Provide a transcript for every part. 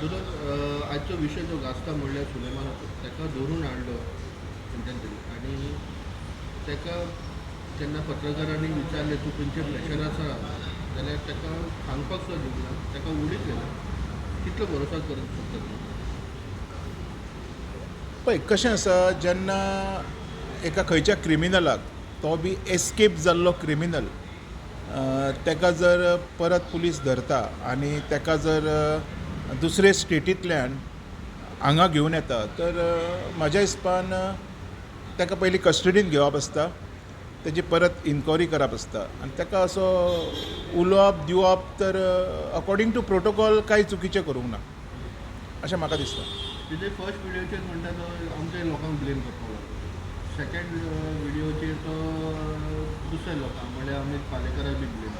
दोतोर आजचो विशय जो गाजता म्हणल्यार सुलेमानाचो ताका धरून हाडलो तेंच्यानी तरी आनी ताका जेन्ना पत्रकारांनी विचारलें तूं खंयचें प्रेशर आसा जाल्यार ताका सांगपाक सुद्दां दिवना ताका उडीत गेलो. कितलो भरोसा करूंक शकता तूं पळय कशें आसा जेन्ना एका खंयच्या क्रिमिनलाक तो बी एस्केप जाल्लो क्रिमिनल ताका जर परत पुलीस धरता आनी ताका जर दुसरे स्टेटींतल्यान हांगा घेवन येता. तर म्हज्या म्हाज्या हिसपान ताका पयलीं कस्टडीन घेवप आसता. तेजी परत इन्क्वायरी करप आसता. आनी ताका असो उलोवप दिवप तर अकॉर्डींग टू प्रोटोकॉल कांय चुकीचें करूंक ना. अशें म्हाका दिसता. तेजे फर्स्ट विडियोचेर म्हणटा तो आमच्या लोकांक ब्लेम करपाक लागलो. सेकेंड विडियोचेर तो दुसऱ्या लोकांक म्हणल्यार अमित पालेकराक बी ब्लेम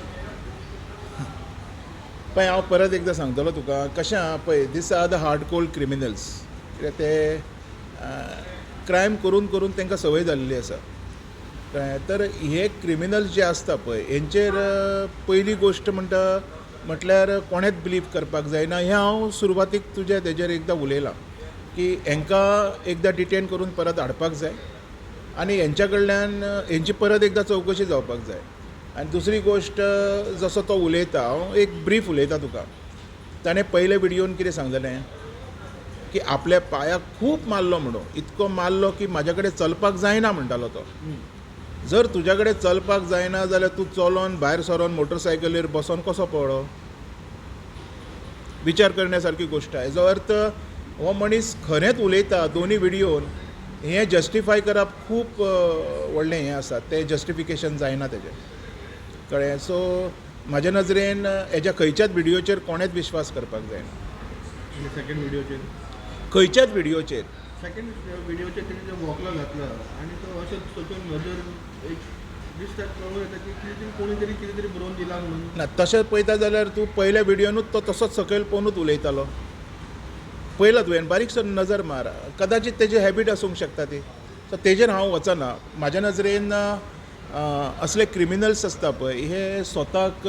पळय हांव परत एकदां सांगतलो तुका कशें आहा पळय these are the hard cold criminals कित्याक ते क्रायम करून करून तांकां संवय जाल्ली आसा. कळ्ळें तर हे क्रिमिनल्स जे आसता पळय हेंचेर पयली गोश्ट म्हणटा म्हटल्यार कोणेच बिलीव करपाक जायना. हें हांव सुरवातीक तुज्या तेजेर एकदां उलयलां की हेंकां एकदां डिटेन करून परत हाडपाक जाय. आनी हेंच्या कडल्यान हेंची परत एकदां चवकशी जावपाक जाय. आनी दुसरी गोश्ट जसो तो उलयता हांव एक ब्रीफ उलयता तुका. ताणें पयले विडियोन कितें सांगलेलें की आपल्या पांयाक खूब मारलो म्हणून. इतको मारलो की म्हाज्या कडेन चलपाक जायना म्हणटालो तो. जर तुज्या कडेन चलपाक जायना जाल्यार तूं चलोन भायर सरोन मोटरसायकलीर बसोन कसो पळो? विचार करण्यासारकी गोश्ट आहे. हेजो अर्थ हो मनीस खरेंच उलयता दोनी विडियोन हें जस्टिफाय करप खूब व्हडलें हें आसा. तें जस्टिफिकेशन जायना तेजें कळ्ळें सो म्हाज्या नजरेन हेज्या खंयच्याच विडियोचेर कोणेच विश्वास करपाक जायना. सेकंड विडियोचेर खंयच्याच विडियोचेर सेकंड विडियोचेर तेणी जो वॉकलो घातला आनी तो अशें सकयल नजर एक दिसता कळून येता की कितें तरी कोणी तरी कितें तरी बरोवन दिला म्हणून. ना तशें पळयता जाल्यार तूं पयल्या विडियोनूच तो तसोच सकयल पळोवनूच उलयतालो. पयला तुवें बारीकसो नजर मार. कदाचित तेजी हॅबीट आसूंक शकता ती. सो तेजेर हांव वचना. म्हाज्या नजरेन असले क्रिमिनल्स आसता पळय हे स्वताक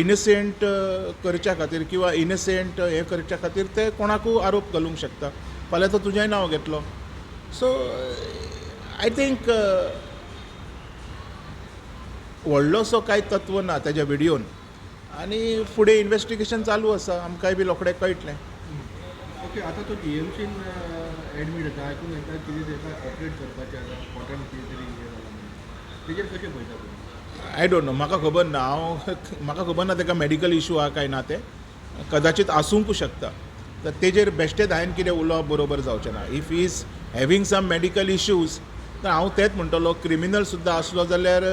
इनसेंट करच्या खातीर किंवा इनसेंट हें करच्या खातीर ते कोणाकूय आरोप घालूंक शकता. फाल्यां तो तुजेंय नांव घेतलो. सो आय थिंक व्हडलोसो कांय तत्व ना तेज्या विडियोन आनी फुडें इन्वेस्टिगेशन चालू आसा आमकांय बी रोखडें कळटलें. ओके आतां तो जी एम सीन एडमीट जाता आयकून येता कितें ऑपरेट करपाचें आसा पोटान कितें तरी तेजेर कशें पळयता तुमी आय डोंट नो म्हाका खबर ना. हांव म्हाका खबर ना ताका मॅडिकल इशू आहा काय ना ते. कदाचित आसूंक शकता. तर तेजेर बेश्टेच हांवें कितें उलोवप बरोबर जावचें ना. If he is having some medical issues तर हांव तेंच म्हणटलो क्रिमिनल सुद्दां आसलो जाल्यार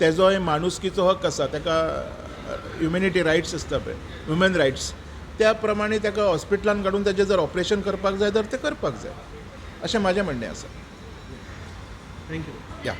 तेजोय माणुसकीचो हक आसा. ताका ह्युमॅनिटी रायट्स आसता पळय. ह्युमन रायट्स त्या प्रमाणे ताका हॉस्पिटलान काडून ताजें जर ऑपरेशन करपाक जाय तर तें करपाक जाय. अशें म्हाजें म्हणणें आसा. थँक्यू या.